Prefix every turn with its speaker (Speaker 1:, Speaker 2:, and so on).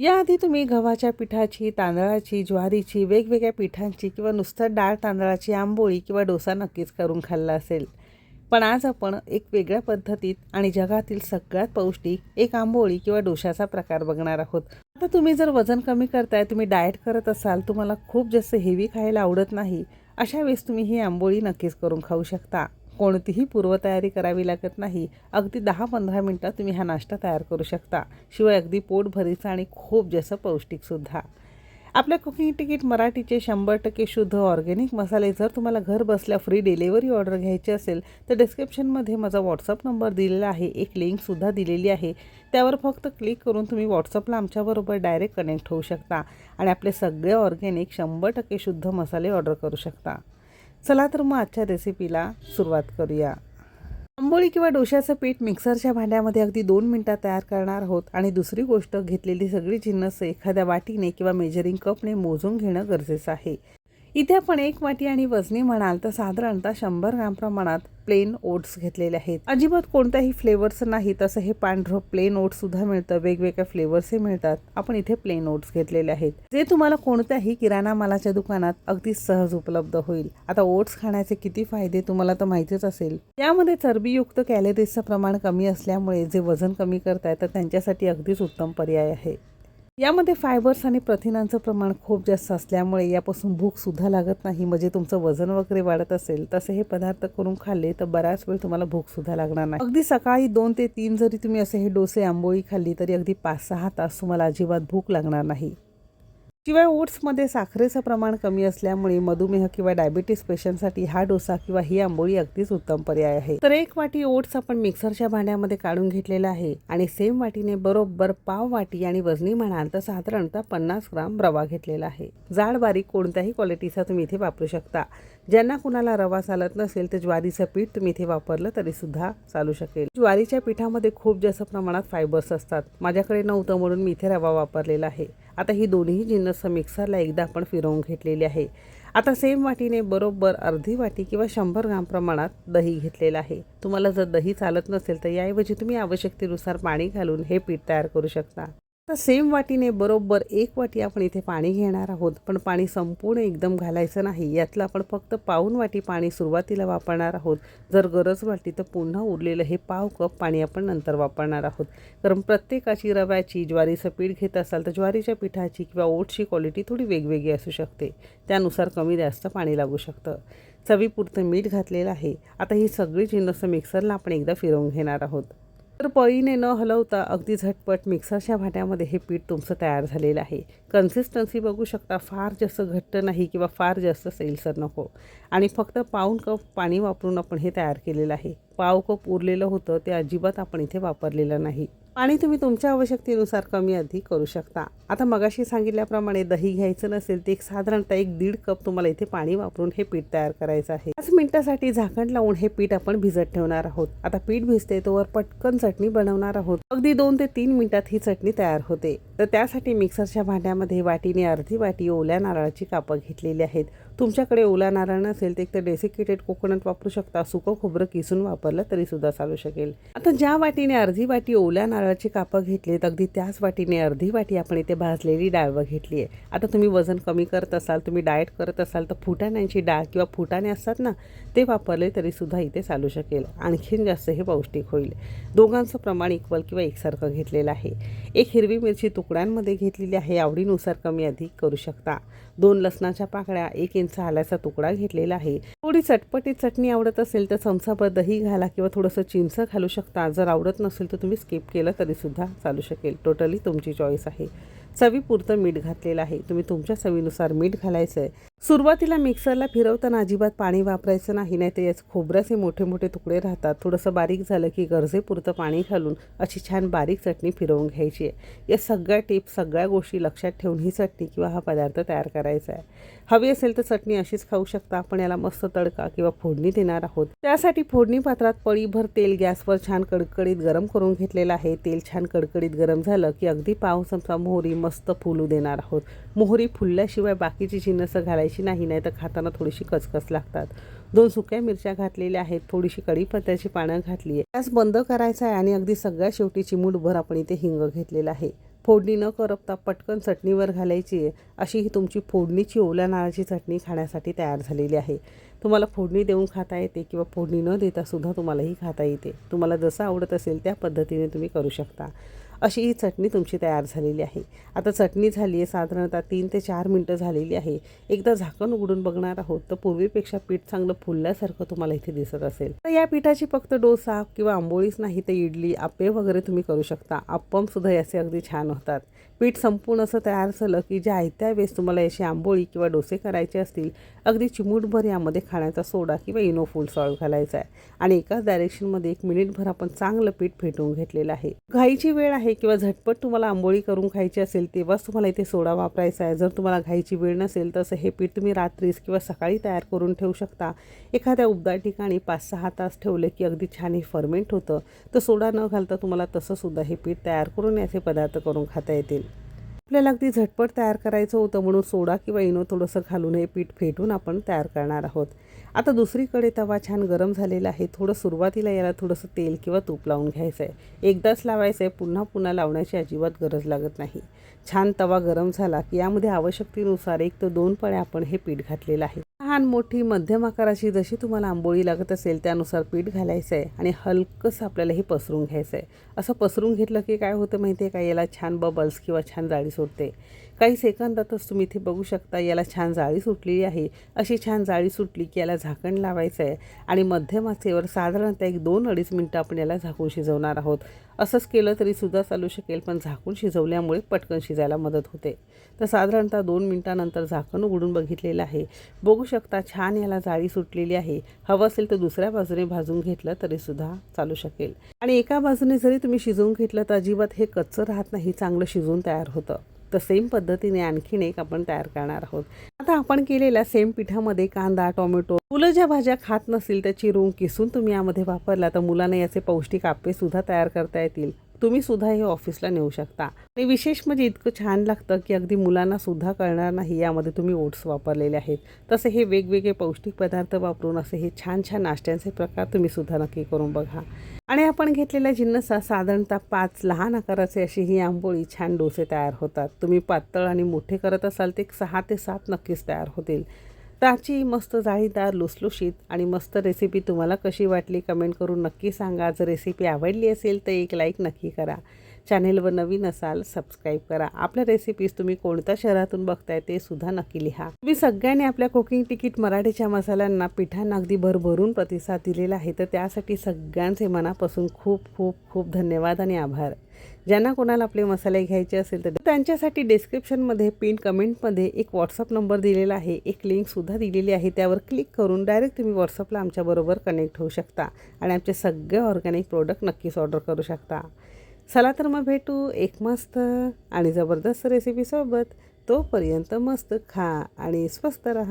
Speaker 1: याआधी तुम्ही गव्हाच्या पिठाची तांदळाची ज्वारीची वेगवेगळ्या पिठांची किंवा नुसतं डाळ तांदळाची आंबोळी किंवा डोसा नक्कीच करून खाल्ला असेल. पण आज आपण एक वेगळ्या पद्धतीत आणि जगातील सगळ्यात पौष्टिक एक आंबोळी किंवा डोशाचा प्रकार बघणार आहोत. आता तुम्ही जर वजन कमी करताय तुम्ही डाएट करत असाल तुम्हाला खूप जास्त हेवी खायला आवडत नाही अशा वेळेस तुम्ही ही आंबोळी नक्कीच करून खाऊ शकता. कोणतीही पूर्वतयारी करावी लागत नाही. अगदी दहा पंधरा मिनटात तुम्ही हा नाश्ता तयार करू शकता. शिवाय अगदी पोटभरीचा आणि खूप जास्त पौष्टिकसुद्धा आपल्या कुकिंग तिकीट मराठीचे शंभर टक्के शुद्ध ऑर्गॅनिक मसाले जर तुम्हाला घर बसल्या फ्री डिलेवरी ऑर्डर घ्यायची असेल तर डिस्क्रिप्शनमध्ये माझा व्हॉट्सअप नंबर दिलेला आहे. एक लिंकसुद्धा दिलेली आहे. त्यावर फक्त क्लिक करून तुम्ही व्हॉट्सअपला आमच्याबरोबर डायरेक्ट कनेक्ट होऊ शकता आणि आपले सगळे ऑर्गॅनिक शंभर टक्के शुद्ध मसाले ऑर्डर करू शकता. चला तर मग आजच्या रेसिपीला सुरुवात करूया. आंबोळी किंवा डोश्याचं पीठ मिक्सरच्या भांड्यामध्ये अगदी दोन मिनटात तयार करणार आहोत आणि दुसरी गोष्ट घेतलेली सगळी जिन्नस एखाद्या वाटीने किंवा मेजरिंग कपने मोजून घेणं गरजेचं आहे. इथे आपण एक वाटी आणि वजनी म्हणाल तर साधारणतः शंभर ग्राम प्रमाणात प्लेन ओट्स घेतलेले आहेत. अजिबात कोणत्याही फ्लेवर्स नाही तसं हे पांढरं प्लेन ओट्स सुद्धा मिळतं. वेगवेगळ्या फ्लेवर्सही मिळतात. आपण इथे प्लेन ओट्स घेतलेले आहेत. जे तुम्हाला कोणत्याही किराणा मालाच्या दुकानात अगदी सहज उपलब्ध होईल. आता ओट्स खाण्याचे किती फायदे तुम्हाला तर माहितीच असेल. यामध्ये चरबीयुक्त कॅलरीजचं प्रमाण कमी असल्यामुळे जे वजन कमी करतायत तर त्यांच्यासाठी अगदीच उत्तम पर्याय आहे. यामध्ये फायबर्स आणि प्रथिनांचं प्रमाण खूप जास्त असल्यामुळे यापासून भूक सुद्धा लागत नाही. म्हणजे तुमचं वजन वगैरे वाढत असेल तसे हे पदार्थ करून खाल्ले तर बराच वेळ तुम्हाला भूक सुद्धा लागणार नाही. अगदी सकाळी दोन ते तीन जरी तुम्ही असे हे डोसे आंबोळी खाल्ली तरी अगदी पाच सहा तास तुम्हाला अजिबात भूक लागणार नाही. शिवाय ओट्समध्ये साखरेचं प्रमाण कमी असल्यामुळे मधुमेह किंवा डायबिटीस पेशंटसाठी हा डोसा किंवा ही आंबोळी अगदीच उत्तम पर्याय आहे. तर एक वाटी ओट्स आपण मिक्सरच्या भांड्यामध्ये काढून घेतलेला आहे आणि सेम वाटीने बरोबर पाव वाटी आणि वजनी म्हणाल तर साधारणतः पन्नास ग्राम रवा घेतलेला आहे. जाड बारीक कोणत्याही क्वालिटीचा तुम्ही इथे वापरू शकता. ज्यांना कुणाला रवा चालत नसेल तर ज्वारीचं पीठ तुम्ही इथे वापरलं तरी सुद्धा चालू शकेल. ज्वारीच्या पिठामध्ये खूप जास्त प्रमाणात फायबर्स असतात. माझ्याकडे नव्हतं म्हणून मी इथे रवा वापरलेला आहे. आता ही दोन्ही जिन्नस मिक्सरला एकदा आपण फिरवून घेतलेली आहे. आता सेम वाटीने बरोबर अर्धी वाटी किंवा शंभर ग्राम प्रमाणात दही घेतलेलं आहे. तुम्हाला जर दही चालत नसेल तर याऐवजी तुम्ही आवश्यकतेनुसार पाणी घालून हे पीठ तयार करू शकता. तर सेम वाटीने बरोबर एक वाटी आपण इथे पाणी घेणार आहोत. पण पाणी संपूर्ण एकदम घालायचं नाही. यातलं आपण फक्त पाऊन वाटी पाणी सुरुवातीला वापरणार आहोत. जर गरज वाटली तर पुन्हा उरलेलं हे पाव कप पाणी आपण नंतर वापरणार आहोत. कारण प्रत्येकाची रव्याची ज्वारीचं पीठ घेत असाल तर ज्वारीच्या पिठाची किंवा ओटची क्वालिटी थोडी वेगवेगळी असू शकते. त्यानुसार कमी जास्त पाणी लागू शकतं. चवीपुरतं मीठ घातलेलं आहे. आता ही सगळी जिन्नसं मिक्सरला आपण एकदा फिरवून घेणार आहोत. तर पळीने न हलवता अगदी झटपट मिक्सरच्या भाट्यामध्ये हे पीठ तुमचं तयार झालेलं आहे. कन्सिस्टन्सी बघू शकता फार जास्त घट्ट नाही किंवा फार जास्त सैलसर नको. आणि फक्त पाऊन कप पाणी वापरून आपण हे तयार केलेलं आहे. पाव कप उरलेलं होतं ते अजिबात आपण इथे वापरलेलं नाही. पाणी तुम्ही तुमच्या आवश्यकतेनुसार कमी अधिक करू शकता. आता मगाशी सांगितल्याप्रमाणे दही घ्यायचं नसेल ते एक साधारणतः एक दीड कप तुम्हाला इथे पाणी वापरून हे पीठ तयार करायचं आहे. पाच मिनिटासाठी झाकण लावून हे पीठ आपण भिजत ठेवणार आहोत. आता पीठ भिजते तोवर पटकन चटणी बनवणार आहोत. अगदी दोन ते तीन मिनिटात ही चटणी तयार होते. तर त्यासाठी मिक्सरच्या भांड्यामध्ये वाटीने अर्धी वाटी ओल्या नारळाची कापं घेतलेली आहेत. तुमच्याकडे ओला नारळ नसेल तर एक तर डेसिकेटेड कोकोनट वापरू शकता. सुकं खोबरं किसून वापरलं तरीसुद्धा चालू शकेल. आता ज्या वाटीने अर्धी वाटी ओल्या नारळाची कापं घेतलीत अगदी त्याच वाटीने अर्धी वाटी आपण इथे भाजलेली डाळ घेतली आहे. आता तुम्ही वजन कमी करत असाल तुम्ही डाएट करत असाल तर फुटाण्यांची डाळ किंवा फुटाणे असतात ना ते वापरले तरीसुद्धा इथे चालू शकेल. आणखीन जास्त हे पौष्टिक होईल. दोघांचं प्रमाण इक्वल किंवा एकसारखं घेतलेलं आहे. एक हिरवी मिरची तुकड्यांमध्ये घेतलेली आहे आवडीनुसार कमी अधिक करू शकता. दोन लसणाच्या पाकळ्या एक इंच आल्याचा तुकडा घेतलेला आहे. थोडी चटपटीत चटणी आवडत असेल तर चमचाभर दही घाला किंवा थोडंसं चिंच घालू शकता. जर आवडत नसेल तर तुम्ही स्किप केलं तरी सुद्धा चालू शकेल. टोटली तुमची चॉईस आहे. चवीपुरतं मीठ घातलेलं आहे. तुम्ही तुमच्या चवीनुसार मीठ घालायचं आहे सुरुवातीला मिक्सरला फिरवताना अजिबात पाणी वापरायचं नाही नाही तर याचे खोबऱ्याचे मोठे मोठे तुकडे राहतात. थोडंसं बारीक झालं की गरजेपुरतं पाणी घालून अशी छान बारीक चटणी फिरवून घ्यायची आहे. या सगळ्या टिप्स सगळ्या गोष्टी लक्षात ठेवून ही चटणी किंवा हा पदार्थ तयार करायचा आहे. हवी असेल तर चटणी अशीच खाऊ शकता. आपण याला मस्त तडका किंवा फोडणी देणार आहोत. त्यासाठी फोडणी पात्रात पळीभर तेल गॅसवर छान कडकडीत गरम करून घेतलेलं आहे. तेल छान कडकडीत गरम झालं की अगदी पाव चमचा मोहरी मस्त फुलू देणार आहोत. मोहरी फुलल्याशिवाय बाकीची जिन्नसं घालायची नाही नाही तर खाताना थोडीशी कचकच लागतात. दोन सुक्या मिरच्या घातलेल्या आहेत. थोडीशी कढीपत्त्याची पानं घातली आहे. गॅस बंद करायचा आहे आणि अगदी सगळ्या शेवटी चिमूटभर आपण इथे हिंग घेतलेला आहे. फोडणी न करपता पटकन चटणीवर घालायची आहे. अशी ही तुमची फोडणीची ओल्या नारळाची चटणी खाण्यासाठी तयार झालेली आहे. तुम्हाला फोडणी देऊन खाता येते किंवा फोडणी न देता सुद्धा तुम्हालाही खाता येते. तुम्हाला जसं आवडत असेल त्या पद्धतीने तुम्ही करू शकता. अशी ही चटणी तुमची तयार झालेली आहे. आता चटणी झाली आहे साधारणतः तीन ते चार मिनटं झालेली आहे. एकदा झाकण उघडून बघणार आहोत तर पूर्वीपेक्षा पीठ चांगलं फुलल्यासारखं तुम्हाला इथे दिसत असेल. तर या पिठाची फक्त डोसा किंवा आंबोळीच नाही तर इडली आप्पे वगैरे तुम्ही करू शकता. अप्पमसुद्धा याचे अगदी छान होतात. पीठ संपूर्ण असं तयार झालं की ज्या आयत्या वेळेस तुम्हाला याची आंबोळी किंवा डोसे करायचे असतील अगदी चिमूटभर यामध्ये खाण्याचा सोडा किंवा इनो फुल सॉल्ट घालायचा आहे. आणि एकाच डायरेक्शनमध्ये एक मिनिटभर आपण चांगलं पीठ फेटून घेतलेलं आहे. घाईची वेळ आहे किंवा झटपट तुम्हाला आंबोळी करून खायची असेल तेव्हाच तुम्हाला इथे सोडा वापरायचा आहे. जर तुम्हाला घायची वेळ नसेल तसं हे पीठ तुम्ही रात्रीच किंवा सकाळी तयार करून ठेवू शकता. एखाद्या उबदार ठिकाणी पाच सहा तास ठेवले की अगदी छान हे फर्मेंट होतं. तर सोडा न घालता तुम्हाला तसंसुद्धा हे पीठ तयार करून याचे पदार्थ करून खाता येतील. आपल्याला अगदी झटपट तयार करायचं होतं म्हणून सोडा किंवा इनो थोडंसं घालून हे पीठ फेटून आपण तयार करणार आहोत. आता दुसरीकडे तवा छान गरम झालेला आहे. थोडं सुरुवातीला याला थोडंसं तेल किंवा तूप लावून घ्यायचं आहे एकदाच लावायचं आहे पुन्हा पुन्हा लावण्याची अजिबात गरज लागत नाही. छान तवा गरम झाला की यामध्ये आवश्यकतेनुसार एक तर दोन पळ्या आपण हे पीठ घातलेलं आहे. लहान मोठी मध्यम आकाराची जशी तुम्हाला आंबोळी लागत असेल त्यानुसार पीठ घालायचं आहे आणि हलकंसं आपल्याला हे पसरून घ्यायचं आहे असं पसरून घेतलं की काय होतं माहिती आहे का? याला छान बबल्स किंवा छान जाळी सोडते. काही सेकंदातच तुम्ही इथे बघू शकता याला छान जाळी सुटलेली आहे. अशी छान जाळी सुटली की याला झाकण लावायचं आहे. आणि मध्यम आचेवर साधारणतः एक दोन अडीच मिनटं आपण याला झाकून शिजवणार आहोत. असंच केलं तरी सुद्धा चालू शकेल पण झाकून शिजवल्यामुळे पटकन शिजायला मदत होते. तर साधारणतः दोन मिनटानंतर झाकण उघडून बघितलेलं आहे. बघू शकता छान याला जाळी सुटलेली आहे. हवं असेल तर दुसऱ्या बाजूने भाजून घेतलं तरीसुद्धा चालू शकेल. आणि एका बाजूने जरी तुम्ही शिजवून घेतलं तर अजिबात हे कच्चं राहत नाही चांगलं शिजून तयार होतं. तर सेम पद्धतीने आणखीन एक आपण तयार करणार आहोत. आता आपण केलेल्या सेम पिठामध्ये कांदा टोमॅटो मुलं ज्या भाज्या खात नसतील त्या चिरून किसून तुम्ही यामध्ये वापरला तर मुलांना याचे पौष्टिक आप्पे सुद्धा तयार करता येतील. तुम्ही सुद्धा हे ऑफिसला नेऊ शकता. आणि विशेष म्हणजे इतकं छान लागतं की अगदी मुलांना सुद्धा कळणार नाही यामध्ये तुम्ही ओट्स वापरलेले आहेत. तसे हे वेगवेगळे पौष्टिक पदार्थ वापरून असे हे छान छान नाश्त्यांचे प्रकार तुम्ही सुद्धा नक्की करून बघा. आणि आपण घेतलेल्या जिन्नसा साधारणतः पाच लहान आकाराचे अशी ही आंबोळी छान डोसे तयार होतात. तुम्ही पातळ आणि मोठे करत असाल ते सहा ते सात नक्कीच तयार होतील. त्याची मस्त जाळीदार लुसलुशीत आणि मस्त रेसिपी तुम्हाला कशी वाटली कमेंट करून नक्की सांगा. जर रेसिपी आवडली असेल तर एक लाईक नक्की करा. चॅनेलवर नवीन असाल सबस्क्राईब करा. आपल्या रेसिपीज तुम्ही कोणत्या शहरातून बघताय ते सुद्धा नक्की लिहा. तुम्ही सगळ्यांनी आपल्या कुकिंग तिकीट मराठीच्या मसाल्यांना पिठांना अगदी भरभरून प्रतिसाद दिलेला आहे. तर त्यासाठी सगळ्यांचे मनापासून खूप खूप खूप धन्यवाद आणि आभार. ज्यांना कोणाला आपले मसाले घ्यायचे असेल तर त्यांच्यासाठी डिस्क्रिप्शनमध्ये पिन कमेंटमध्ये एक व्हॉट्सअप नंबर दिलेला आहे. एक लिंकसुद्धा दिलेली आहे. त्यावर क्लिक करून डायरेक्ट तुम्ही व्हॉट्सअपला आमच्याबरोबर कनेक्ट होऊ शकता आणि आमचे सगळे ऑर्गॅनिक प्रोडक्ट नक्कीच ऑर्डर करू शकता. चला तर मग भेटू एक मस्त आणि जबरदस्त रेसिपीसोबत तोपर्यंत मस्त खा आणि स्वस्त राहा.